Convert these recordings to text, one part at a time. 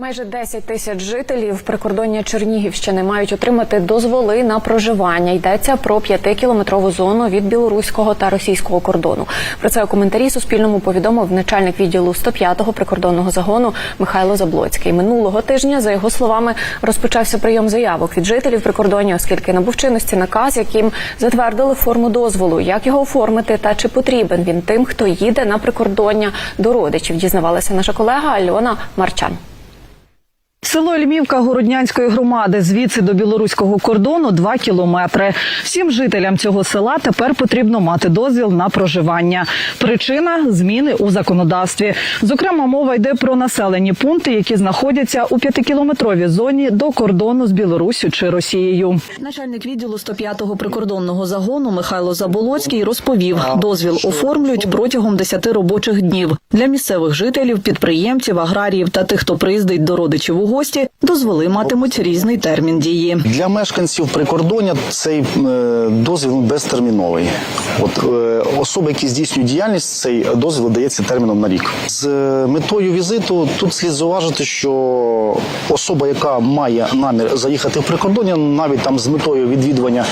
Майже 10 тисяч жителів прикордоння Чернігівщини мають отримати дозволи на проживання. Йдеться про п'ятикілометрову зону від білоруського та російського кордону. Про це у коментарі Суспільному повідомив начальник відділу 105-го прикордонного загону Михайло Заблоцький. Минулого тижня, за його словами, розпочався прийом заявок від жителів прикордоння, оскільки набув чинності наказ, яким затвердили форму дозволу, як його оформити та чи потрібен він тим, хто їде на прикордоння до родичів. Дізнавалася наша колега Альона Марчан. Село Льмівка Городнянської громади звідси до білоруського кордону 2 кілометри. Всім жителям цього села тепер потрібно мати дозвіл на проживання. Причина зміни у законодавстві. Зокрема, мова йде про населені пункти, які знаходяться у п'ятикілометровій зоні до кордону з Білоруссю чи Росією. Начальник відділу 105-го прикордонного загону Михайло Заболоцький розповів, дозвіл оформлюють протягом 10 робочих днів. Для місцевих жителів, підприємців, аграріїв та тих, хто приїздить до родичів у гості, дозволи матимуть різний термін дії. Для мешканців прикордоння цей е, дозвіл безтерміновий. От е, особи, які здійснюють діяльність, цей дозвіл дається терміном на рік. З е, метою візиту тут слід зауважити, що особа, яка має намір заїхати в прикордоння, навіть там з метою відвідування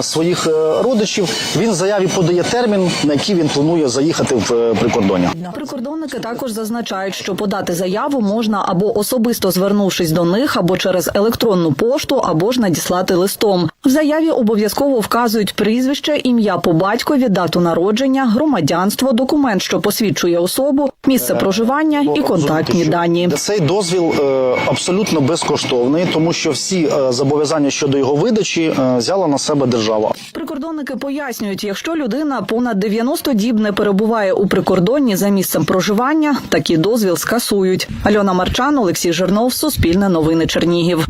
своїх родичів, він в заяві подає термін, на який він планує заїхати в прикордоння. Прикордонники також зазначають, що подати заяву можна або особисто звернувшись до них, або через електронну пошту, або ж надіслати листом. В заяві обов'язково вказують прізвище, ім'я по батькові, дату народження, громадянство, документ, що посвідчує особу, місце проживання і контактні дані. Цей дозвіл е, абсолютно безкоштовний, тому що всі е, зобов'язання щодо його видачі е, взяла на себе держава. Прикордонники пояснюють, якщо людина понад 90 діб не перебуває у прикордонні за місцем проживання, такий дозвіл скасують. Альона Марчан, Олексій Жирнов, Суспільне новини Чернігів.